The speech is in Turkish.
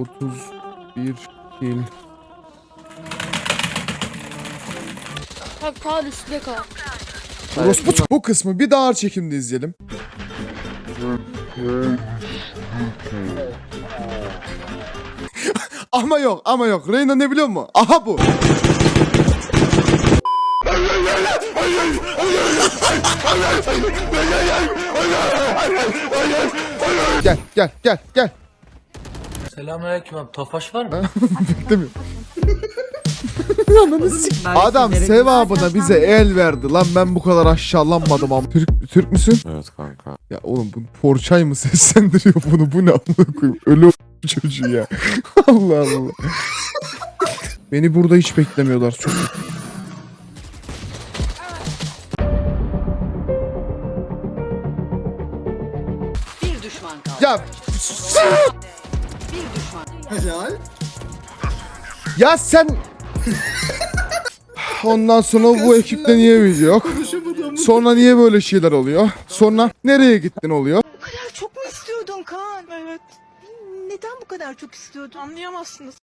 31 kill. Bak kal üstte kal. Orospu Bu kısmı bir daha ağır çekimde izleyelim. ama yok ama yok. Reyna ne biliyor musun? Aha bu. gel gel gel gel. Selamünaleyküm abi. Tofaş var mı? Değil mi? Ananı sik- Adam sevabına bize el verdi lan ben bu kadar aşağılanmadım ama. Türk, Türk müsün? Evet kanka. Ya oğlum bu Porçay mı seslendiriyor bunu? Bu ne amına koyayım? Ölü o- çocuğu ya. Allah Allah. Beni burada hiç beklemiyorlar. Çok Bir düşman kaldı. Ya. Helal. ya sen Ondan sonra bu ekipte niye video yok? Sonra niye böyle şeyler oluyor? Sonra nereye gittin oluyor? kadar çok mu istiyordun Kaan? Evet. Neden bu kadar çok istiyordun? Anlayamazsınız.